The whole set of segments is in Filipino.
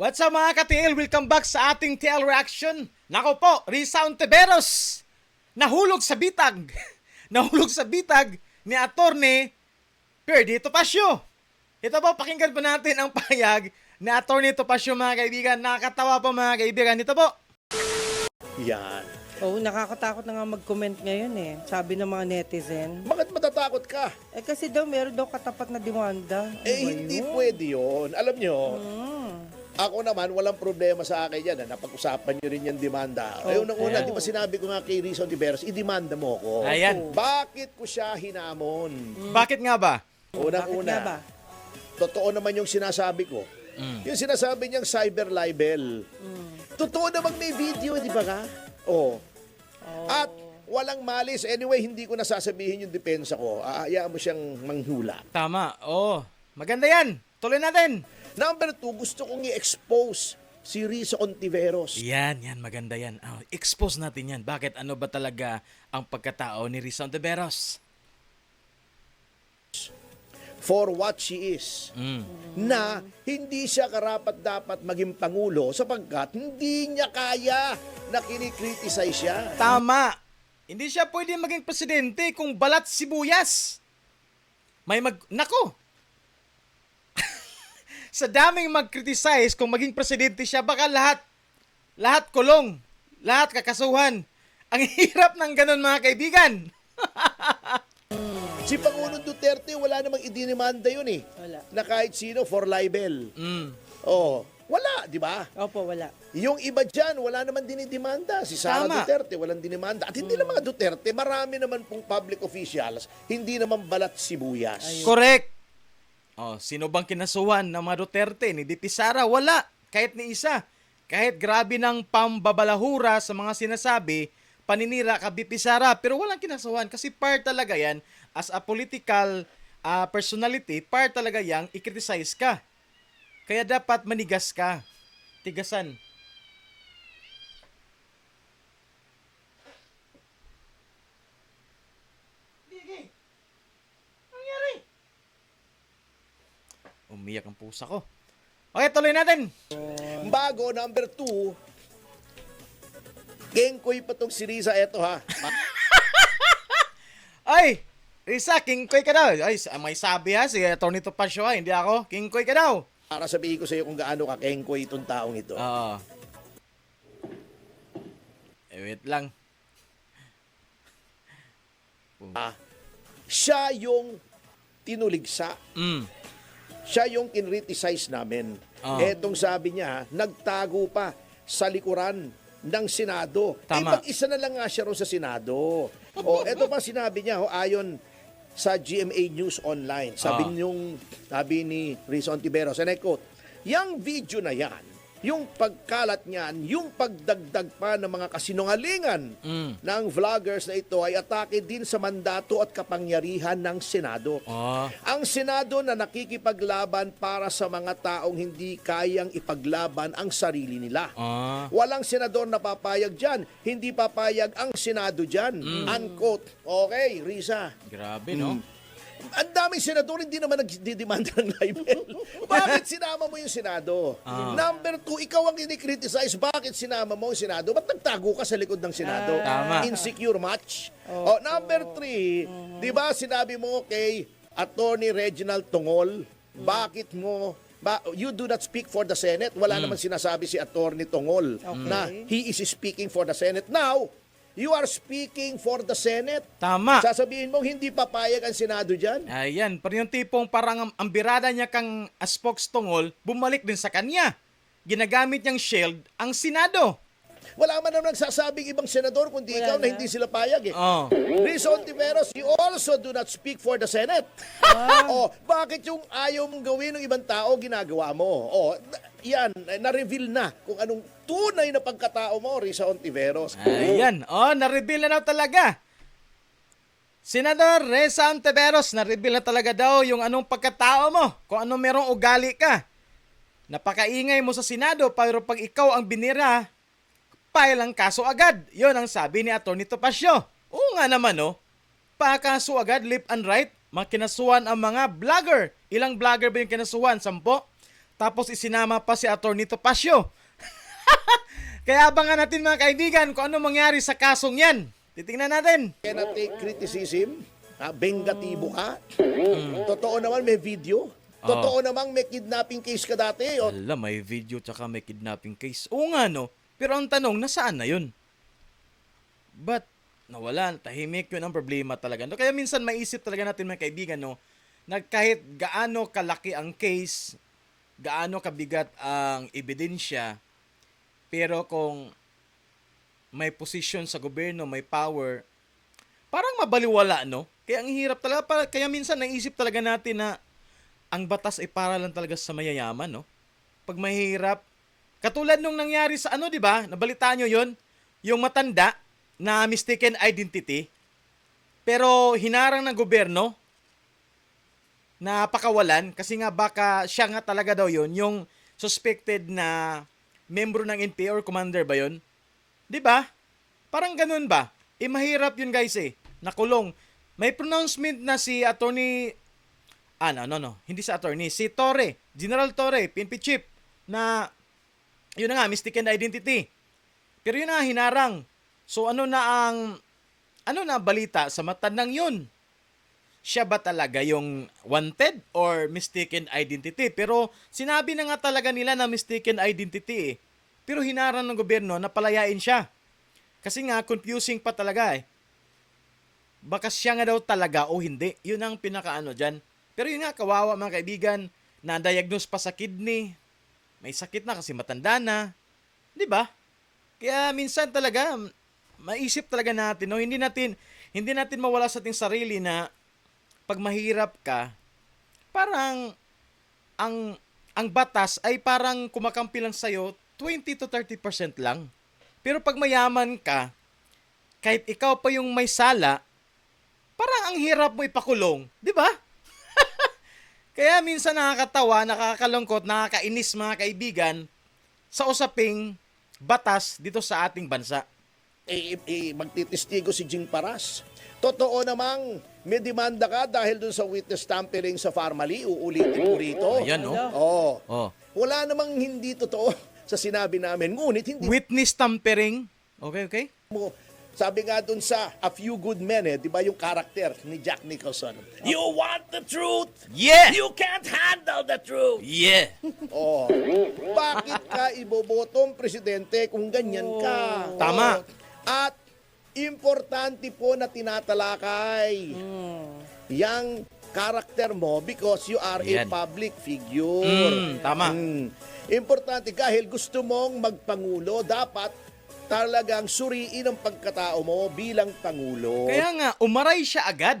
What's up mga ka-TL? Welcome back sa ating TL Reaction. Nako po, Risa Ontiveros. Nahulog sa bitag. Nahulog sa bitag ni Attorney Perdi Topacio. Ito po, pakinggan po natin ang payag ni Attorney Topacio mga kaibigan. Nakakatawa po mga kaibigan. Ito po. Yan. Oo, nakakatakot na nga mag-comment ngayon eh. Sabi ng mga netizen. Bakit matatakot ka? Eh kasi daw meron daw katapat na demanda. Ano Eh, ba hindi yun? pwede yun. Alam nyo, Hmm. Ako naman, walang problema sa akin yan. ah. Napag-usapan nyo rin yung demanda. Okay. Ayun, unang-una, di ba sinabi ko nga kay Rizon Tiveros, i-demanda mo ko. Ayan. Bakit ko siya hinamon? Bakit nga ba? Bakit nga Unang-una, ba? totoo naman yung sinasabi ko. Mm. Yung sinasabi niyang cyber libel. Totoo namang may video, di ba ka? Oo. Oh. At walang malis. Anyway, hindi ko nasasabihin yung depensa ko. Aayaan mo siyang manghula. Tama. Oh, maganda yan. Tuloy natin. Number two, gusto kong i-expose si Risa Ontiveros. Yan, yan. Maganda yan. Oh, expose natin yan. Bakit? Ano ba talaga ang pagkatao ni Risa Ontiveros? for what she is. Mm. Na hindi siya karapat dapat maging pangulo sapagkat hindi niya kaya na kinikriticize siya. Tama. Hindi siya pwede maging presidente kung balat sibuyas. May mag... Nako! Sa daming mag-criticize kung maging presidente siya, baka lahat, lahat kulong, lahat kakasuhan. Ang hirap ng ganun mga kaibigan. Si Pangulong Duterte, wala namang idinimanda yun eh. Wala. Na kahit sino for libel. Mm. Oh, wala, di ba? Opo, wala. Yung iba dyan, wala naman dinidemanda. Si Sara Tama. Duterte, walang dinimanda. At hindi lang mga Duterte, marami naman pong public officials, hindi naman balat sibuyas. Correct. Oh, sino bang kinasuhan ng mga Duterte ni DP Sara? Wala. Kahit ni isa. Kahit grabe ng pambabalahura sa mga sinasabi, paninira ka BP Sara, pero walang kinasuhan kasi part talaga yan as a political ah, personality, part talaga yang i-criticize ka. Kaya dapat manigas ka. Tigasan. Umiyak ang pusa ko. Okay, tuloy natin. Bago, number two, Kengkoy pa tong si Riza. Eto ha. Ay, Risa, kingkoy ka daw. Ay, may sabi ha, si Tony Topacio ha, hindi ako. Kingkoy ka daw. Para sabihin ko sa iyo kung gaano ka kengkoy itong taong ito. Oo. Eh, wait lang. Ah, siya yung tinuligsa. Mm. Siya yung kinriticize namin. Ah. Etong sabi niya, nagtago pa sa likuran ng Senado. Eh, Tama. mag-isa na lang nga siya ron sa Senado. o, eto pa sinabi niya, ho, ayon sa GMA News Online. Sabi Ah. niyong, sabi ni Rizon Tiberos, and I quote, Yang video na yan, yung pagkalat niyan, yung pagdagdag pa ng mga kasinungalingan Mm. ng vloggers na ito ay atake din sa mandato at kapangyarihan ng Senado. Oh. Ang Senado na nakikipaglaban para sa mga taong hindi kayang ipaglaban ang sarili nila. Oh. Walang senador na papayag dyan. Hindi papayag ang Senado dyan. Unquote. Okay, Risa. Grabe, no? Ang daming senador hindi naman nagdidemanda ng libel. Bakit sinama mo yung Senado? Ah. Number two, ikaw ang kinikriticize. Bakit sinama mo yung Senado? Ba't nagtago ka sa likod ng Senado? Tama. Insecure match. Oh, number three, di ba sinabi mo kay Attorney Reginald Tongol, bakit mo ba, you do not speak for the Senate. Wala naman sinasabi si Attorney Tongol Okay. na he is speaking for the Senate. Now, you are speaking for the Senate. Tama. Sasabihin mo hindi papayag ang Senado diyan? Ayan, pero yung tipong parang ang, birada niya kang aspok tungol, bumalik din sa kanya. Ginagamit niyang shield ang Senado. Wala man naman nagsasabing ibang senador kundi Wala ikaw na na. hindi sila payag eh. Oh. Rizon Tiveros, you also do not speak for the Senate. oh, bakit yung ayaw mong gawin ng ibang tao, ginagawa mo? Oh, yan, na-reveal na kung anong tunay na pagkatao mo, Rizon Tiveros. Ayan. Oh, na-reveal na daw talaga. Senador Reza Ontiveros, na-reveal na talaga daw yung anong pagkatao mo, kung anong merong ugali ka. Napakaingay mo sa Senado, pero pag ikaw ang binira, file ang kaso agad. Yon ang sabi ni Atty. Topacio. Oo nga naman, no? Pakaso agad, left and right. Makinasuhan ang mga vlogger. Ilang vlogger ba yung kinasuhan? Sampo? Tapos isinama pa si Atty. Topacio. Kaya abangan natin mga kaibigan kung ano mangyari sa kasong yan. Titingnan natin. cannot take criticism. Ha, bengatibo ka. Totoo naman may video. Totoo namang may kidnapping case ka dati. O, Ala, may video tsaka may kidnapping case. Oo nga no. Pero ang tanong, nasaan na yun? But, nawala, tahimik yun ang problema talaga. No? Kaya minsan maisip talaga natin mga kaibigan, no, na kahit gaano kalaki ang case, gaano kabigat ang ebidensya, pero kung may position sa gobyerno, may power, parang mabaliwala, no? Kaya ang hirap talaga, para, kaya minsan naisip talaga natin na ang batas ay para lang talaga sa mayayaman, no? Pag mahirap, katulad nung nangyari sa ano, di ba? Nabalitaan nyo yun? Yung matanda na mistaken identity, pero hinarang ng gobyerno na pakawalan kasi nga baka siya nga talaga daw yun, yung suspected na membro ng NPA or commander ba yun? 'Di ba? Parang ganun ba? Eh mahirap yun guys eh. Nakulong. May pronouncement na si attorney ah no no, hindi sa attorney, si Torre, General Torre, PNP chief na yun na nga mistaken identity. Pero yun na nga, hinarang. So ano na ang ano na balita sa mata ng yun? Siya ba talaga yung wanted or mistaken identity? Pero sinabi na nga talaga nila na mistaken identity eh. Pero hinarang ng gobyerno na palayain siya. Kasi nga, confusing pa talaga eh. Baka siya nga daw talaga o hindi. Yun ang pinakaano dyan. Pero yun nga, kawawa mga kaibigan, na-diagnose pa sa kidney. May sakit na kasi matanda na. Di ba? Kaya minsan talaga, maisip talaga natin, no? Hindi natin, hindi natin mawala sa ating sarili na pag mahirap ka, parang ang ang batas ay parang kumakampi lang sa'yo 20 to 30% lang. Pero pag mayaman ka, kahit ikaw pa yung may sala, parang ang hirap mo ipakulong, di ba? Kaya minsan nakakatawa, nakakalungkot, nakakainis mga kaibigan sa usaping batas dito sa ating bansa. eh, eh, magtitistigo si Jing Paras. Totoo namang may demanda ka dahil dun sa witness tampering sa Farmally. Uulitin ko rito. Ayan, no? Oo. Oh. Wala namang hindi totoo sa sinabi namin. Ngunit hindi Witness tampering. Okay, okay? mo, sabi nga dun sa A Few Good Men, eh, di ba yung karakter ni Jack Nicholson? You want the truth? Yeah! You can't handle the truth! Yeah! Oh, bakit ka ibobotong presidente kung ganyan ka? Tama. Oh, At importante po na tinatalakay yang karakter mo because you are a Yan. public figure. Mm, tama. Mm. Importante dahil gusto mong magpangulo, dapat talagang suriin ang pagkatao mo bilang pangulo. Kaya nga, umaray siya agad.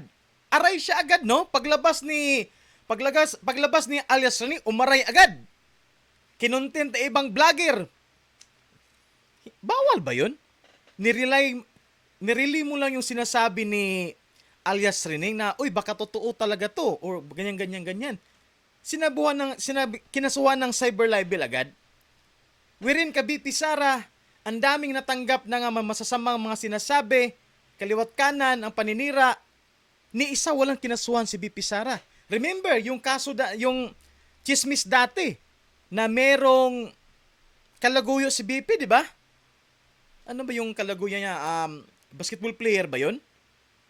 Aray siya agad, no? Paglabas ni... Paglabas, paglabas ni alias Rani, umaray agad. Kinontent na ibang vlogger. Bawal ba yun? Nirelay, nirelay mo lang yung sinasabi ni alias Rene na, uy, baka totoo talaga to. Or ganyan, ganyan, ganyan. Sinabuhan ng, sinabi, kinasuhan ng cyber libel agad. Wherein ka BP Sara, ang daming natanggap na nga masasamang mga sinasabi, kaliwat kanan, ang paninira, ni isa walang kinasuhan si BP Sara. Remember, yung kaso, da, yung chismis dati, na merong kalaguyo si BP, di ba? Ano ba yung kalaguyo niya? Um, basketball player ba yun?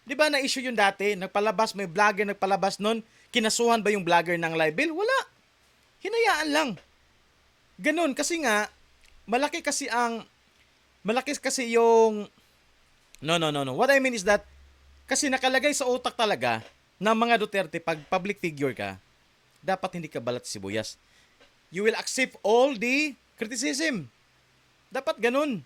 Di ba na-issue yun dati? Nagpalabas, may vlogger nagpalabas nun. Kinasuhan ba yung vlogger ng libel? Wala. Hinayaan lang. Ganun, kasi nga, malaki kasi ang, malaki kasi yung, no, no, no, no. What I mean is that, kasi nakalagay sa utak talaga ng mga Duterte, pag public figure ka, dapat hindi ka balat sibuyas. You will accept all the criticism. Dapat ganun.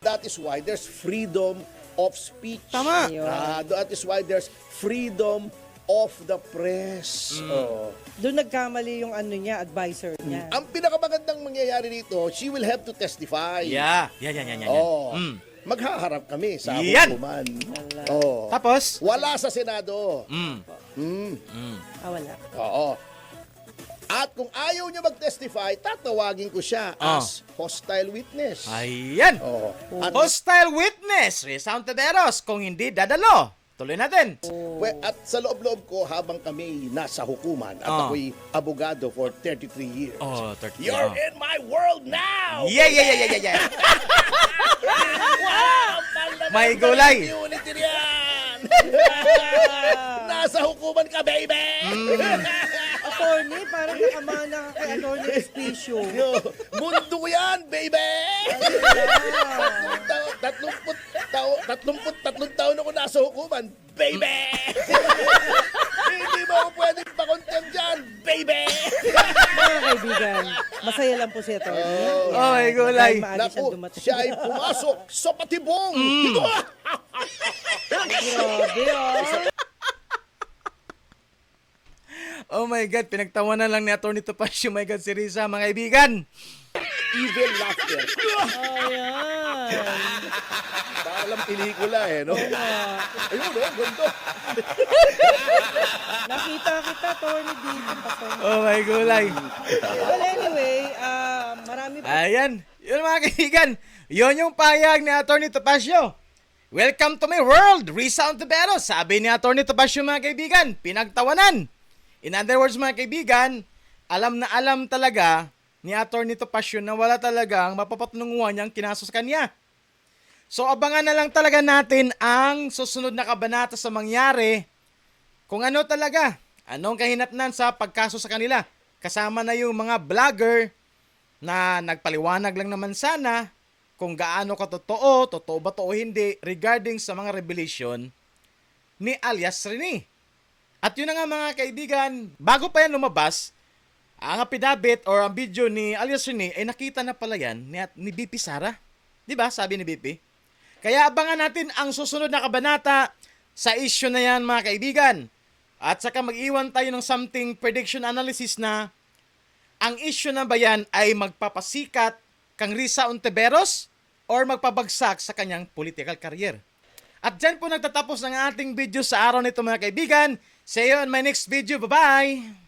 That is why there's freedom of speech. Tama. Ah, that is why there's freedom of the press. Mm. Oh. Doon nagkamali yung ano niya, advisor niya. Ang pinakamagandang mangyayari dito, she will have to testify. Yeah. Yan, yan, yan, yan. yan. Oh. Mm. Maghaharap kami sa Yan. hukuman. Oh. Tapos, Wala sa Senado. mm, Mm. mm. Ah, wala. Oo. At kung ayaw niya mag-testify, tatawagin ko siya Ah. as hostile witness. Ayan. Oo. At Hostile witness, Rizal Taderos, kung hindi dadalo. Tuloy natin. We- At sa loob-loob ko, habang kami nasa hukuman, at Oh. ako'y abogado for 33 years. Oh, 30. You're oh. in my world now! Yeah, yeah, yeah, yeah, yeah, yeah. Wow! May ng gulay. Nasa hukuman ka, baby! Attorney, parang nakamana ka kay Attorney Espicio. Yo, mundo ko yan, baby! Tatlumput tao, tatlumput tatlong taon ako nasa hukuman, baby! Hindi mo ako pwedeng pakontem dyan, baby! Mga kaibigan, masaya lang po si Attorney. Oh, gulay. Dahil maaga siyang Naku, dumating. siya ay pumasok sa patibong! Mm. Grabe, ah. Oh my God, pinagtawanan lang ni Atty. Topacio. My God, si Risa, mga kaibigan. Evil laughter. Ayan. Parang pelikula eh, no? Ayun, no? Ganito. Nakita kita, dito. Pasok. Oh my gulay. Well, anyway, ah, marami po. Ayan. Yun mga kaibigan. Yun yung payag ni Atty. Topacio. Welcome to my world, Risa Ontiveros. Sabi ni Atty. Topacio mga kaibigan, pinagtawanan. In other words mga kaibigan, alam na alam talaga ni Atty. Topacio na wala talagang mapapatununguhan niyang kinaso sa kanya. So abangan na lang talaga natin ang susunod na kabanata sa mangyari kung ano talaga, anong kahinatnan sa pagkaso sa kanila. Kasama na yung mga vlogger na nagpaliwanag lang naman sana kung gaano katotoo, totoo ba to o hindi regarding sa mga revelation ni alias Rene. At yun na nga mga kaibigan, bago pa yan lumabas, ang apidabit or ang video ni alias Rene ay nakita na pala yan ni, ni BP Sara. Di ba? Sabi ni BP. Kaya abangan natin ang susunod na kabanata sa issue na yan mga kaibigan. At saka mag-iwan tayo ng something prediction analysis na ang issue na ba yan ay magpapasikat kang Risa Ontiveros or magpabagsak sa kanyang political career. At dyan po nagtatapos ng ating video sa araw nito mga kaibigan. See you on my next video. Bye-bye!